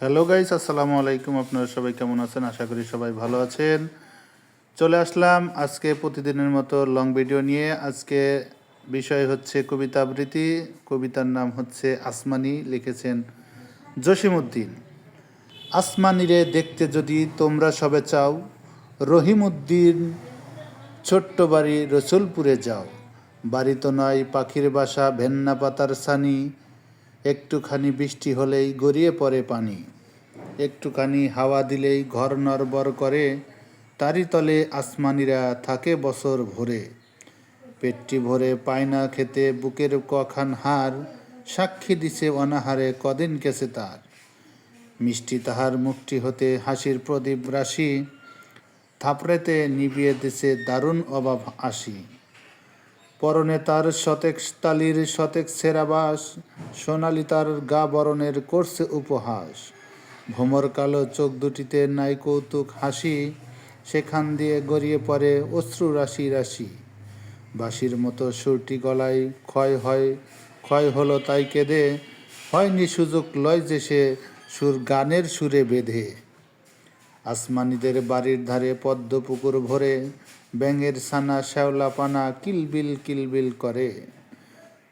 Hello guys আসসালামু আলাইকুম। আপনারা সবাই কেমন আছেন? আশা করি সবাই ভালো আছেন। চলে আসলাম আজকে প্রতিদিনের মতো লং ভিডিও নিয়ে। আজকে বিষয় হচ্ছে কবিতা আবৃত্তি। কবিতার নাম হচ্ছে আসমানি, লিখেছেন জসিমউদ্দিন। আসমানিরে দেখতে যদি তোমরা সবে চাও, রহিমউদ্দিন ছোট্ট বাড়ি রসুলপুরে যাও। বাড়ি তো নয়, পাখির বাসা, ভেন্না পাতার সানি একটুখানি বৃষ্টি হলেই গড়িয়ে পড়ে পানি। একটুখানি হাওয়া দিলেই ঘর নড়বড় করে, তারই তলে আসমানিরা থাকে বছর ভরে। পেটটি ভরে পায় না খেতে, বুকের কখান হার, সাক্ষী দিছে অনাহারে কদিন কেছে তার। মিষ্টি তাহার মুখটি হতে হাসির প্রদীপ রাশি, থাপড়েতে নিবিয়ে দিছে দারুণ অভাব আসি। পরনে তার শতেক তালির, শতেক সেরাবাস সোনালি তার গা বরণের করছে উপহাস। ভোমর কালো চোখ দুটিতে নাই কৌতুক হাসি, সেখান দিয়ে গড়িয়ে পড়ে অশ্রু রাশি রাশি। বাঁশির মতো সুরটি গলায় ক্ষয় হয়, ক্ষয় হলো তাই কেঁদে, হয়নি সুযোগ লয় যে সে সুর গানের সুরে বেঁধে। আসমানিদের বাড়ির ধারে পদ্ম পুকুর ভরে ব্যাঙের ছানা শ্যাওলা পানা কিলবিল কিলবিল করে।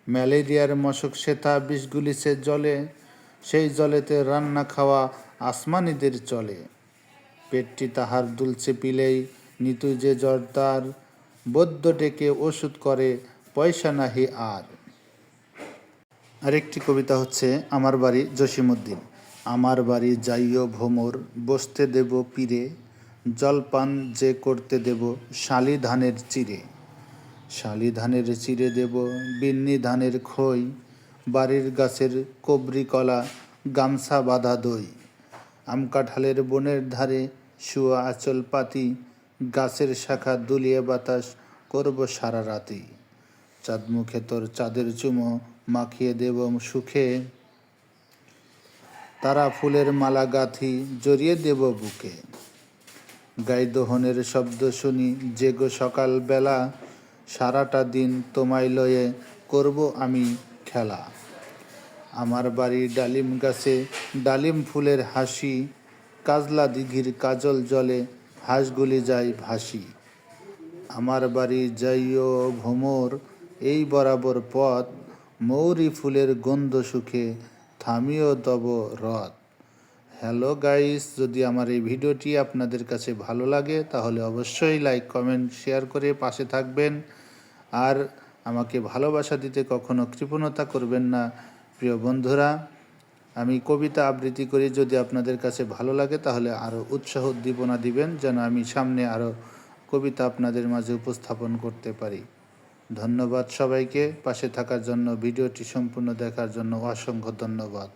ম্যালেরিয়ার মশক সেথা বিষগুলিছে জলে, সেই জলেতে রান্না খাওয়া আসমানিদের চলে। পেটটি তাহার দুলছে পিলেই নিতু যে জ্বর তার বৈদ্য ডেকে ওষুধ করে, পয়সা নাহি আর। আরেকটি কবিতা হচ্ছে আমার বাড়ি জসিমউদ্দিন। আমার বাড়ি যাইও ভ্রমর বসতে দেব পীরে। জলপান যে করতে দেব শালি ধানের চিরে শালি ধানের চিরে দেব বিন্নি ধানের খই, বাড়ির গাছের কবরি কলা, গামছা বাঁধা দই। আম কাঁঠালের বনের ধারে শুয়া আঁচল পাতি, গাছের শাখা দুলিয়ে বাতাস করব সারা রাতি। চাঁদ তোর চাঁদের চুমো মাখিয়ে দেব সুখে। তারা ফুলের মালা গাঁথি জড়িয়ে দেব বুকে। গাই দোহনের শব্দ শুনি, জেগো সকাল বেলা সারাটা দিন তোমায় লয়ে করব আমি খেলা। আমার বাড়ি ডালিম গাছে, ডালিম ফুলের হাসি, কাজলা দিঘির কাজল জলে হাঁসগুলি যায় ভাসি। আমার বাড়ি যাইও ভ্রমর এই বরাবর পথ, মৌরি ফুলের গন্ধ সুখে থামিও তব রথ। হ্যালো গাইস, যদি আমার এই ভিডিওটি আপনাদের কাছে ভালো লাগে, তাহলে অবশ্যই লাইক, কমেন্ট, শেয়ার করে পাশে থাকবেন। আর আমাকে ভালোবাসা দিতে কখনো কৃপণতা করবেন না, প্রিয় বন্ধুরা। আমি কবিতা আবৃত্তি করি, যদি আপনাদের কাছে ভালো লাগে, তাহলে আরও উৎসাহ উদ্দীপনা দিবেন, যেন আমি সামনে আরও কবিতা আপনাদের মাঝে উপস্থাপন করতে পারি। ধন্যবাদ সবাইকে, পাশে থাকার জন্য, ভিডিওটি সম্পূর্ণ দেখার জন্য অসংখ্য ধন্যবাদ।